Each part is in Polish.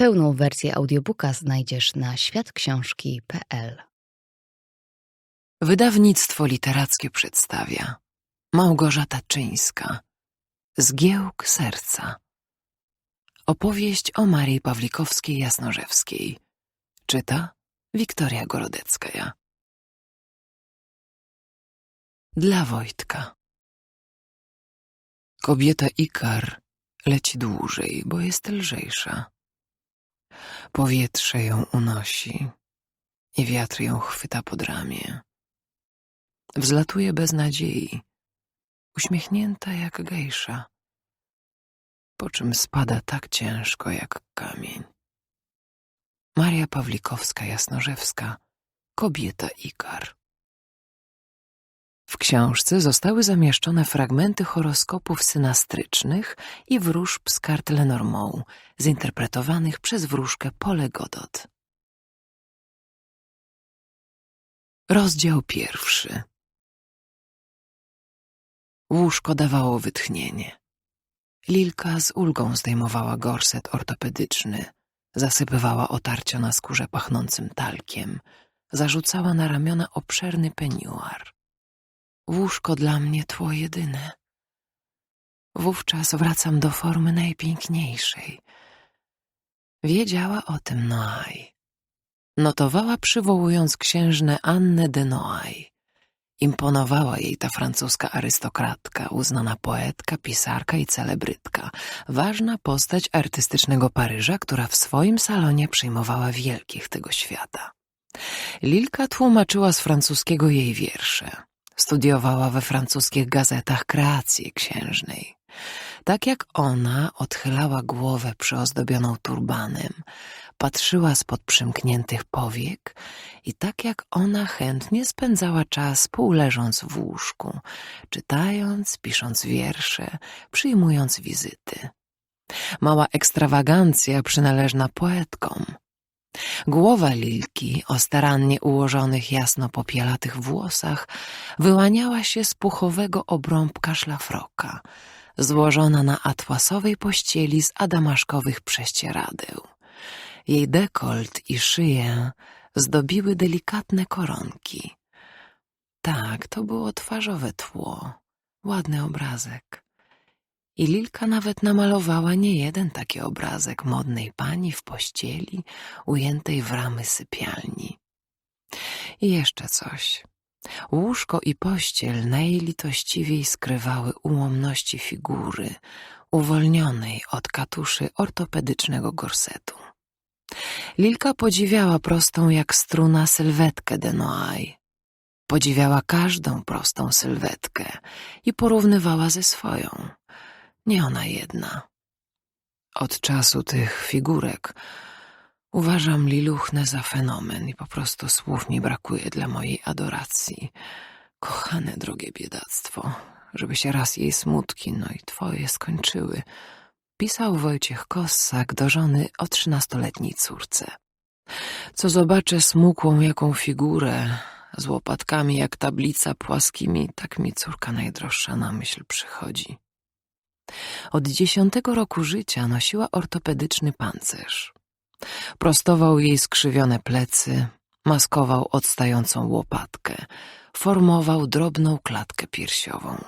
Pełną wersję audiobooka znajdziesz na światksiążki.pl. Wydawnictwo literackie przedstawia Małgorzata Czyńska. Zgiełk serca. Opowieść o Marii Pawlikowskiej-Jasnorzewskiej. Czyta Wiktoria Gorodecka Dla Wojtka. Kobieta Ikar leci dłużej, bo jest lżejsza. Powietrze ją unosi i wiatr ją chwyta pod ramię. Wzlatuje bez nadziei, uśmiechnięta jak gejsza, po czym spada tak ciężko jak kamień. Maria Pawlikowska-Jasnorzewska, kobieta Ikar. W książce zostały zamieszczone fragmenty horoskopów synastrycznych i wróżb z kart Lenormand, zinterpretowanych przez wróżkę Pole Godot. Rozdział pierwszy Łóżko dawało wytchnienie. Lilka z ulgą zdejmowała gorset ortopedyczny, zasypywała otarcia na skórze pachnącym talkiem, zarzucała na ramiona obszerny peniuar. Łóżko dla mnie tło jedyne. Wówczas wracam do formy najpiękniejszej. Wiedziała o tym Noaj. Notowała przywołując księżnę Annę de Noailles. Imponowała jej ta francuska arystokratka, uznana poetka, pisarka i celebrytka, ważna postać artystycznego Paryża, która w swoim salonie przyjmowała wielkich tego świata. Lilka tłumaczyła z francuskiego jej wiersze. Studiowała we francuskich gazetach kreację księżnej. Tak jak ona odchylała głowę przyozdobioną turbanem, patrzyła spod przymkniętych powiek i tak jak ona chętnie spędzała czas półleżąc w łóżku, czytając, pisząc wiersze, przyjmując wizyty. Mała ekstrawagancja przynależna poetkom. Głowa Lilki, o starannie ułożonych jasno popielatych włosach, wyłaniała się z puchowego obrąbka szlafroka, złożona na atłasowej pościeli z adamaszkowych prześcieradeł. Jej dekolt i szyję zdobiły delikatne koronki. Tak, to było twarzowe tło, ładny obrazek. I Lilka nawet namalowała nie jeden taki obrazek modnej pani w pościeli, ujętej w ramy sypialni. I jeszcze coś. Łóżko i pościel najlitościwiej skrywały ułomności figury, uwolnionej od katuszy ortopedycznego gorsetu. Lilka podziwiała prostą jak struna sylwetkę de Noailles. Podziwiała każdą prostą sylwetkę i porównywała ze swoją. Nie ona jedna. Od czasu tych figurek uważam Liluchnę za fenomen i po prostu słów mi brakuje dla mojej adoracji. Kochane drogie biedactwo, żeby się raz jej smutki, no i twoje skończyły. Pisał Wojciech Kossak do żony o trzynastoletniej córce. Co zobaczę smukłą jaką figurę, z łopatkami jak tablica płaskimi, tak mi córka najdroższa na myśl przychodzi. Od dziesiątego roku życia nosiła ortopedyczny pancerz. Prostował jej skrzywione plecy, maskował odstającą łopatkę, formował drobną klatkę piersiową.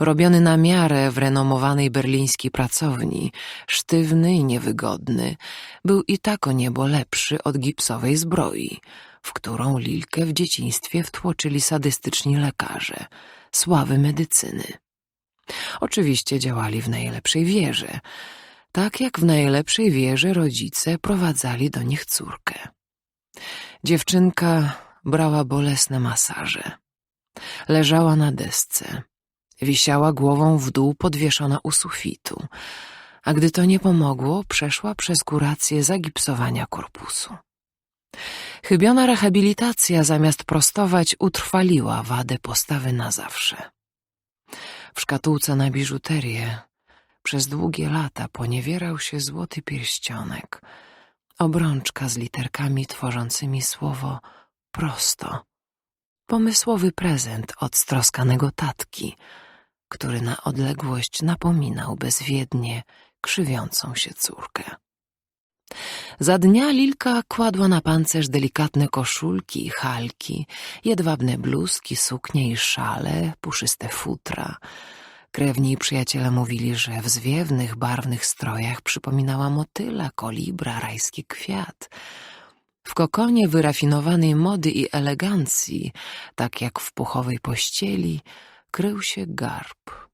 Robiony na miarę w renomowanej berlińskiej pracowni, sztywny i niewygodny, był i tak o niebo lepszy od gipsowej zbroi, w którą Lilkę w dzieciństwie wtłoczyli sadystyczni lekarze, sławy medycyny. Oczywiście działali w najlepszej wierze, tak jak w najlepszej wierze rodzice prowadzali do nich córkę. Dziewczynka brała bolesne masaże. Leżała na desce. Wisiała głową w dół podwieszona u sufitu, a gdy to nie pomogło, przeszła przez kurację zagipsowania korpusu. Chybiona rehabilitacja zamiast prostować utrwaliła wadę postawy na zawsze. W szkatułce na biżuterię przez długie lata poniewierał się złoty pierścionek, obrączka z literkami tworzącymi słowo prosto. Pomysłowy prezent od stroskanego tatki, który na odległość napominał bezwiednie krzywiącą się córkę. Za dnia Lilka kładła na pancerz delikatne koszulki i halki, jedwabne bluzki, suknie i szale, puszyste futra. Krewni i przyjaciele mówili, że w zwiewnych, barwnych strojach przypominała motyla, kolibra, rajski kwiat. W kokonie wyrafinowanej mody i elegancji, tak jak w puchowej pościeli, krył się garb.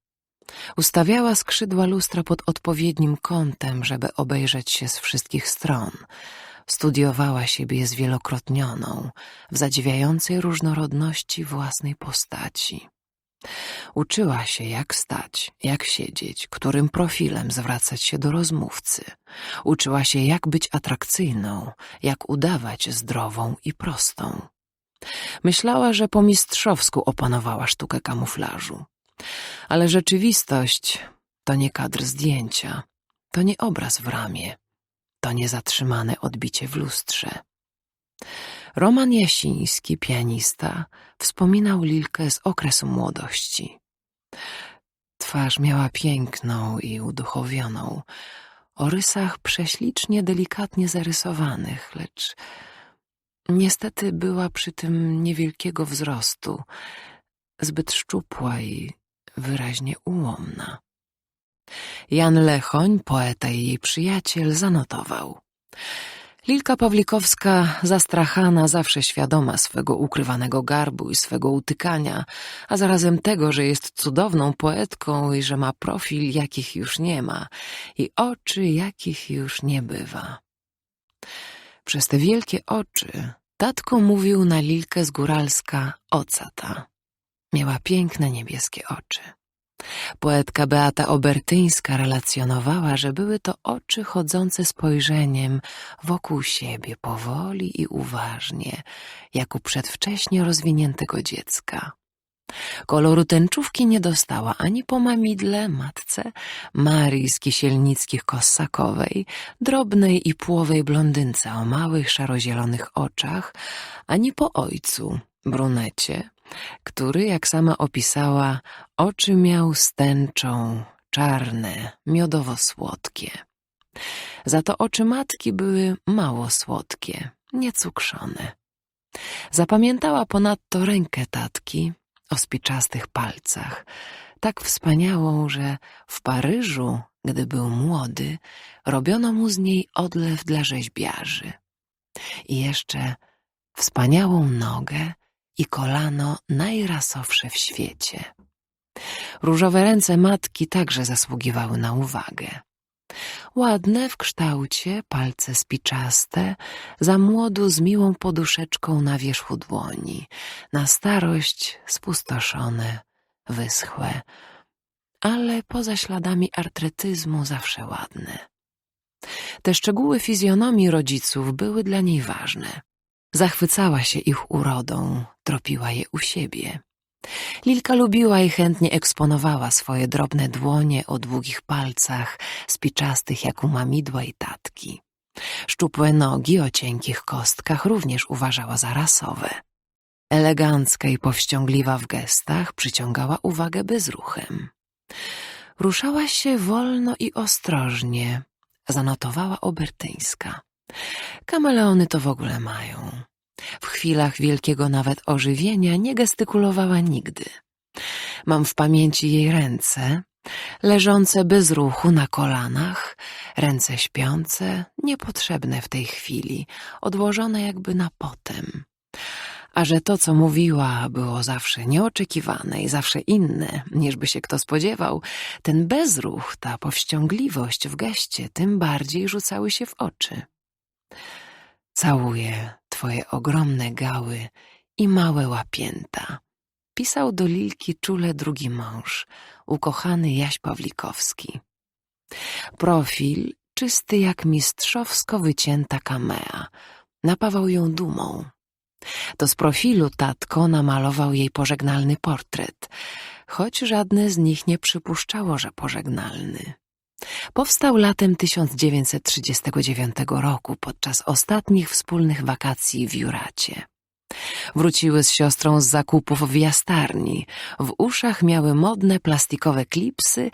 Ustawiała skrzydła lustra pod odpowiednim kątem, żeby obejrzeć się z wszystkich stron. Studiowała siebie zwielokrotnioną, w zadziwiającej różnorodności własnej postaci. Uczyła się, jak stać, jak siedzieć, którym profilem zwracać się do rozmówcy. Uczyła się, jak być atrakcyjną, jak udawać zdrową i prostą. Myślała, że po mistrzowsku opanowała sztukę kamuflażu. Ale rzeczywistość to nie kadr zdjęcia, to nie obraz w ramie, to niezatrzymane odbicie w lustrze. Roman Jasiński, pianista, wspominał Lilkę z okresu młodości. Twarz miała piękną i uduchowioną, o rysach prześlicznie delikatnie zarysowanych, lecz niestety była przy tym niewielkiego wzrostu, zbyt szczupła i wyraźnie ułomna. Jan Lechoń, poeta i jej przyjaciel, zanotował. Lilka Pawlikowska, zastrachana, zawsze świadoma swego ukrywanego garbu i swego utykania, a zarazem tego, że jest cudowną poetką i że ma profil, jakich już nie ma, i oczy, jakich już nie bywa. Przez te wielkie oczy tatko mówił na Lilkę z Góralska ocata. Miała piękne niebieskie oczy. Poetka Beata Obertyńska relacjonowała, że były to oczy chodzące spojrzeniem wokół siebie powoli i uważnie, jak u przedwcześnie rozwiniętego dziecka. Koloru tęczówki nie dostała ani po mamidle, matce, Marii z Kisielnickich Kossakowej, drobnej i płowej blondynce o małych, szarozielonych oczach, ani po ojcu, brunecie, który, jak sama opisała, oczy miał stęczą, czarne, miodowo-słodkie. Za to oczy matki były mało słodkie, niecukrzone. Zapamiętała ponadto rękę tatki o spiczastych palcach, tak wspaniałą, że w Paryżu, gdy był młody, robiono mu z niej odlew dla rzeźbiarzy. I jeszcze wspaniałą nogę, i kolano najrasowsze w świecie. Różowe ręce matki także zasługiwały na uwagę. Ładne w kształcie, palce spiczaste, za młodu z miłą poduszeczką na wierzchu dłoni, na starość spustoszone, wyschłe, ale poza śladami artretyzmu zawsze ładne. Te szczegóły fizjonomii rodziców były dla niej ważne. Zachwycała się ich urodą, tropiła je u siebie. Lilka lubiła i chętnie eksponowała swoje drobne dłonie o długich palcach, spiczastych jak u mamidła i tatki. Szczupłe nogi o cienkich kostkach również uważała za rasowe. Elegancka i powściągliwa w gestach przyciągała uwagę bezruchem. Ruszała się wolno i ostrożnie, zanotowała Obertyńska. Kameleony to w ogóle mają. W chwilach wielkiego nawet ożywienia nie gestykulowała nigdy. Mam w pamięci jej ręce, leżące bez ruchu na kolanach, ręce śpiące, niepotrzebne w tej chwili, odłożone jakby na potem. A że to, co mówiła, było zawsze nieoczekiwane i zawsze inne, niż by się kto spodziewał, ten bezruch, ta powściągliwość w geście tym bardziej rzucały się w oczy. Całuję twoje ogromne gały i małe łapięta. Pisał do Lilki czule drugi mąż, ukochany Jaś Pawlikowski. Profil czysty jak mistrzowsko wycięta kamea. Napawał ją dumą. To z profilu tatko namalował jej pożegnalny portret, choć żadne z nich nie przypuszczało, że pożegnalny. Powstał latem 1939 roku podczas ostatnich wspólnych wakacji w Juracie. Wróciły z siostrą z zakupów w jastarni. W uszach miały modne plastikowe klipsy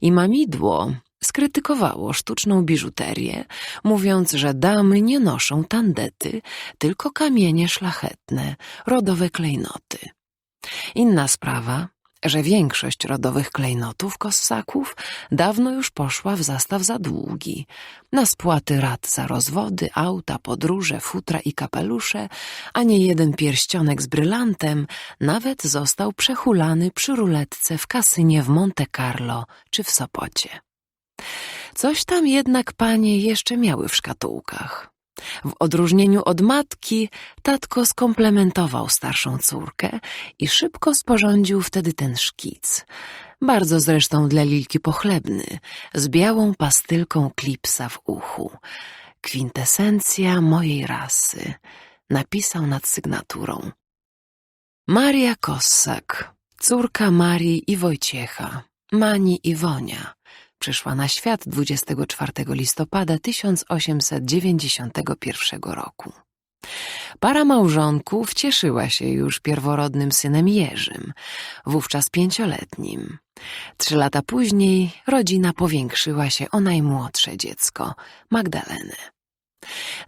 i mamidło, skrytykowało sztuczną biżuterię, mówiąc, że damy nie noszą tandety, tylko kamienie szlachetne, rodowe klejnoty. Inna sprawa, że większość rodowych klejnotów kossaków dawno już poszła w zastaw za długi, na spłaty rat za rozwody, auta, podróże, futra i kapelusze, a nie jeden pierścionek z brylantem nawet został przehulany przy ruletce w kasynie w Monte Carlo czy w Sopocie. Coś tam jednak panie jeszcze miały w szkatułkach. W odróżnieniu od matki, tatko skomplementował starszą córkę i szybko sporządził wtedy ten szkic. Bardzo zresztą dla Lilki pochlebny, z białą pastylką klipsa w uchu. Kwintesencja mojej rasy, napisał nad sygnaturą. Maria Kossak, córka Marii i Wojciecha, Mani i Wonia, przyszła na świat 24 listopada 1891 roku. Para małżonków cieszyła się już pierworodnym synem Jerzym, wówczas pięcioletnim. Trzy lata później rodzina powiększyła się o najmłodsze dziecko, Magdalenę.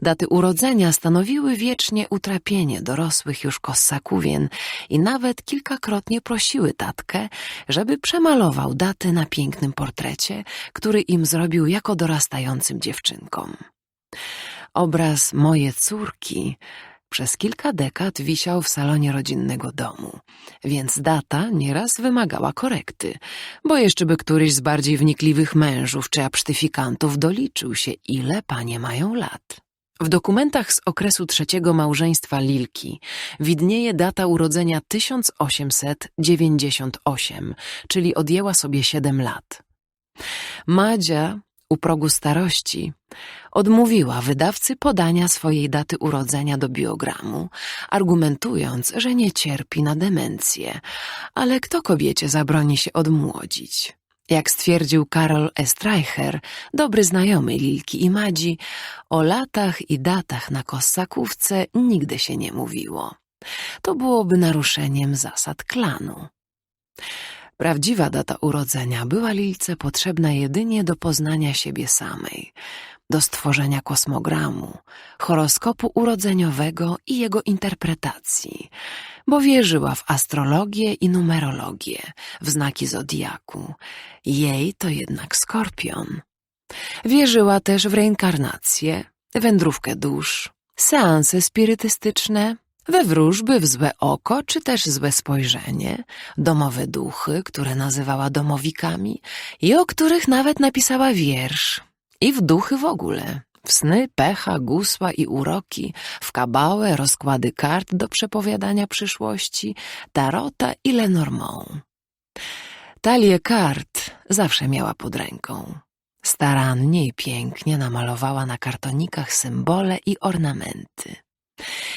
Daty urodzenia stanowiły wiecznie utrapienie dorosłych już kossakówien i nawet kilkakrotnie prosiły tatkę, żeby przemalował datę na pięknym portrecie, który im zrobił jako dorastającym dziewczynkom. Obraz Moje córki przez kilka dekad wisiał w salonie rodzinnego domu, więc data nieraz wymagała korekty, bo jeszcze by któryś z bardziej wnikliwych mężów czy absztyfikantów doliczył się, ile panie mają lat. W dokumentach z okresu trzeciego małżeństwa Lilki widnieje data urodzenia 1898, czyli odjęła sobie siedem lat. Madzia u progu starości odmówiła wydawcy podania swojej daty urodzenia do biogramu, argumentując, że nie cierpi na demencję, ale kto kobiecie zabroni się odmłodzić? Jak stwierdził Karol Estreicher, dobry znajomy Lilki i Madzi, o latach i datach na kossakówce nigdy się nie mówiło. To byłoby naruszeniem zasad klanu. Prawdziwa data urodzenia była Lilce potrzebna jedynie do poznania siebie samej, do stworzenia kosmogramu, horoskopu urodzeniowego i jego interpretacji, bo wierzyła w astrologię i numerologię, w znaki zodiaku. Jej to jednak skorpion. Wierzyła też w reinkarnację, wędrówkę dusz, seanse spirytystyczne, we wróżby, w złe oko, czy też złe spojrzenie, domowe duchy, które nazywała domowikami i o których nawet napisała wiersz, i w duchy w ogóle, w sny, pecha, gusła i uroki, w kabałę, rozkłady kart do przepowiadania przyszłości, tarota i Lenormand. Talię kart zawsze miała pod ręką. Starannie i pięknie namalowała na kartonikach symbole i ornamenty.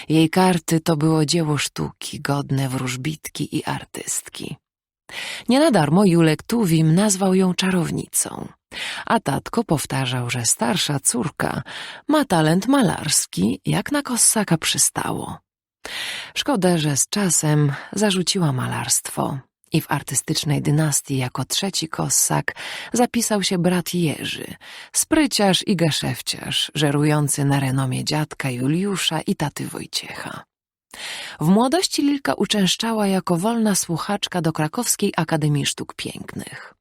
Jej karty to było dzieło sztuki, godne wróżbitki i artystki. Nie na darmo Julek Tuwim nazwał ją czarownicą, a tatko powtarzał, że starsza córka ma talent malarski, jak na kossaka przystało. Szkoda, że z czasem zarzuciła malarstwo i w artystycznej dynastii jako trzeci kossak zapisał się brat Jerzy, spryciarz i geszefciarz, żerujący na renomie dziadka Juliusza i taty Wojciecha. W młodości Lilka uczęszczała jako wolna słuchaczka do Krakowskiej Akademii Sztuk Pięknych.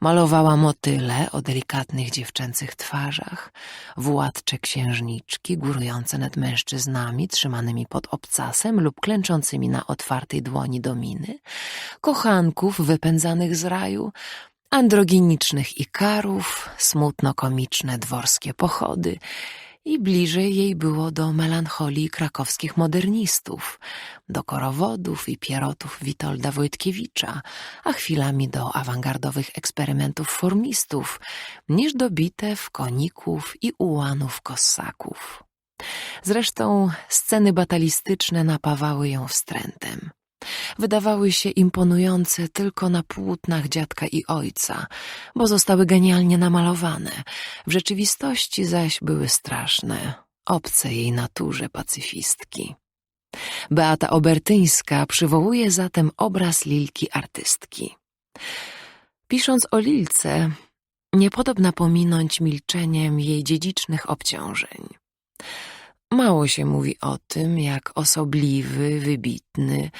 Malowała motyle o delikatnych dziewczęcych twarzach, władcze księżniczki górujące nad mężczyznami trzymanymi pod obcasem lub klęczącymi na otwartej dłoni dominy, kochanków wypędzanych z raju, androginicznych ikarów, smutno-komiczne dworskie pochody i bliżej jej było do melancholii krakowskich modernistów, do korowodów i pierotów Witolda Wojtkiewicza, a chwilami do awangardowych eksperymentów formistów, niż do bitew, koników i ułanów kossaków. Zresztą sceny batalistyczne napawały ją wstrętem. Wydawały się imponujące tylko na płótnach dziadka i ojca, bo zostały genialnie namalowane. W rzeczywistości zaś były straszne, obce jej naturze pacyfistki. Beata Obertyńska przywołuje zatem obraz Lilki artystki. Pisząc o Lilce, niepodobna pominąć milczeniem jej dziedzicznych obciążeń. Mało się mówi o tym, jak osobliwy, wybitny,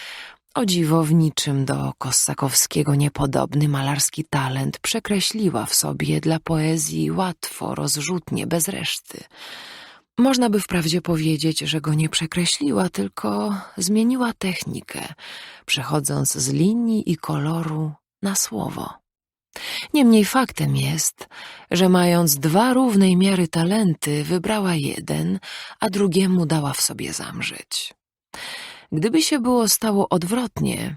o dziwo w niczym do Kossakowskiego niepodobny malarski talent przekreśliła w sobie dla poezji łatwo, rozrzutnie, bez reszty. Można by wprawdzie powiedzieć, że go nie przekreśliła, tylko zmieniła technikę, przechodząc z linii i koloru na słowo. Niemniej faktem jest, że mając dwa równej miary talenty, wybrała jeden, a drugiemu dała w sobie zamrzeć. Gdyby się było stało odwrotnie,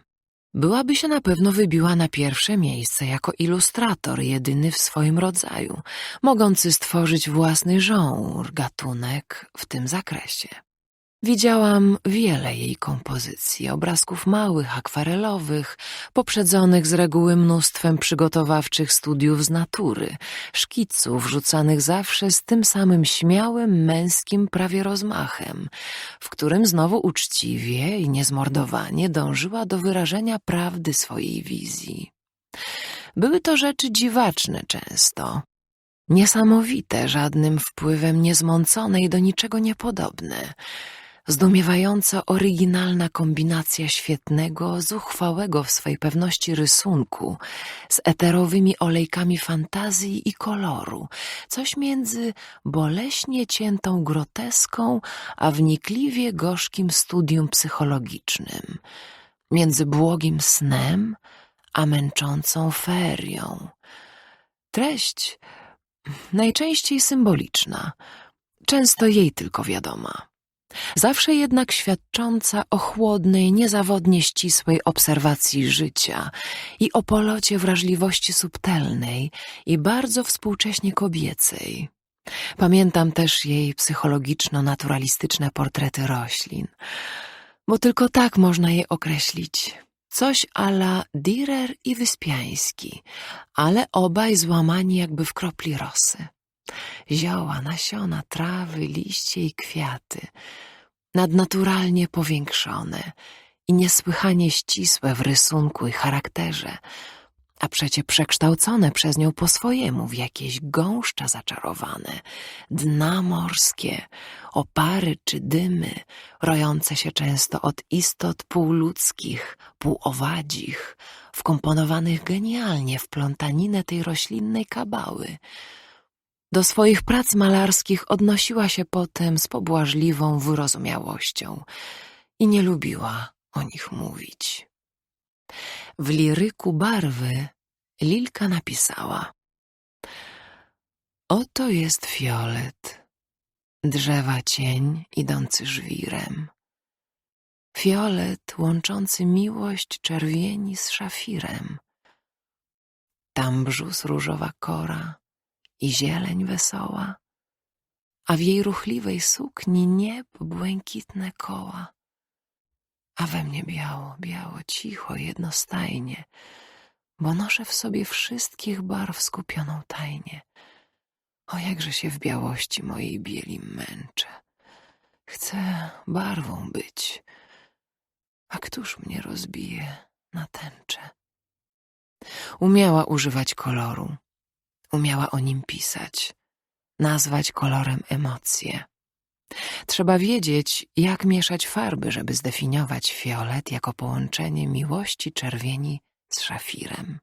byłaby się na pewno wybiła na pierwsze miejsce jako ilustrator, jedyny w swoim rodzaju, mogący stworzyć własny żonr, gatunek w tym zakresie. Widziałam wiele jej kompozycji, obrazków małych, akwarelowych, poprzedzonych z reguły mnóstwem przygotowawczych studiów z natury, szkiców rzucanych zawsze z tym samym śmiałym, męskim prawie rozmachem, w którym znowu uczciwie i niezmordowanie dążyła do wyrażenia prawdy swojej wizji. Były to rzeczy dziwaczne często, niesamowite, żadnym wpływem niezmącone i do niczego niepodobne, zdumiewająco oryginalna kombinacja świetnego, zuchwałego w swej pewności rysunku z eterowymi olejkami fantazji i koloru, coś między boleśnie ciętą groteską, a wnikliwie gorzkim studium psychologicznym, między błogim snem, a męczącą ferią. Treść najczęściej symboliczna, często jej tylko wiadoma zawsze jednak świadcząca o chłodnej, niezawodnie ścisłej obserwacji życia i o polocie wrażliwości subtelnej i bardzo współcześnie kobiecej. Pamiętam też jej psychologiczno-naturalistyczne portrety roślin, bo tylko tak można je określić. Coś ala Dürer i Wyspiański, ale obaj złamani jakby w kropli rosy. Zioła, nasiona, trawy, liście i kwiaty, nadnaturalnie powiększone i niesłychanie ścisłe w rysunku i charakterze, a przecie przekształcone przez nią po swojemu w jakieś gąszcza zaczarowane, dna morskie, opary czy dymy, rojące się często od istot półludzkich, półowadzich, wkomponowanych genialnie w plątaninę tej roślinnej kabały – do swoich prac malarskich odnosiła się potem z pobłażliwą wyrozumiałością i nie lubiła o nich mówić. W liryku barwy Lilka napisała Oto jest fiolet, drzewa cień idący żwirem. Fiolet łączący miłość czerwieni z szafirem. Tam brzus różowa kora, i zieleń wesoła, a w jej ruchliwej sukni nieb błękitne koła. A we mnie biało, biało, cicho, jednostajnie, bo noszę w sobie wszystkich barw skupioną tajnie. O jakże się w białości mojej bieli męczę. Chcę barwą być, a któż mnie rozbije na tęczę? Umiała używać koloru, Umiała o nim pisać, nazwać kolorem emocje. Trzeba wiedzieć, jak mieszać farby, żeby zdefiniować fiolet jako połączenie miłości czerwieni z szafirem.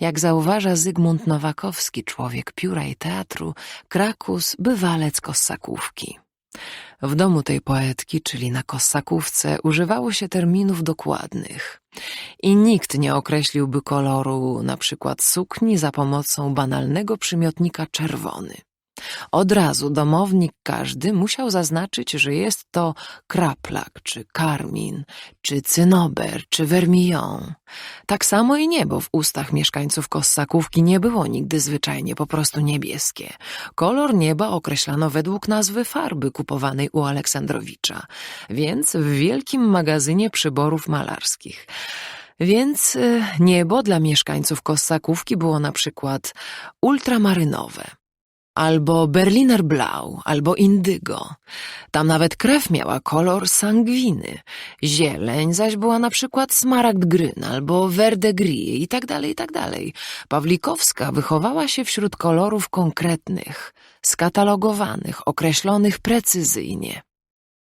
Jak zauważa Zygmunt Nowakowski, człowiek pióra i teatru, Krakus bywalec kossakówki. W domu tej poetki, czyli na Kossakówce, używało się terminów dokładnych i nikt nie określiłby koloru na przykład sukni za pomocą banalnego przymiotnika czerwony. Od razu domownik każdy musiał zaznaczyć, że jest to kraplak, czy karmin, czy cynober, czy vermillon. Tak samo i niebo w ustach mieszkańców Kossakówki nie było nigdy zwyczajnie po prostu niebieskie. Kolor nieba określano według nazwy farby kupowanej u Aleksandrowicza, więc w wielkim magazynie przyborów malarskich. Więc y, niebo dla mieszkańców Kossakówki było na przykład ultramarynowe albo Berliner Blau, albo indygo. Tam nawet krew miała kolor sangwiny. Zieleń zaś była na przykład smaragd gryn albo verde gris i tak dalej, i tak dalej. Pawlikowska wychowała się wśród kolorów konkretnych, skatalogowanych, określonych precyzyjnie.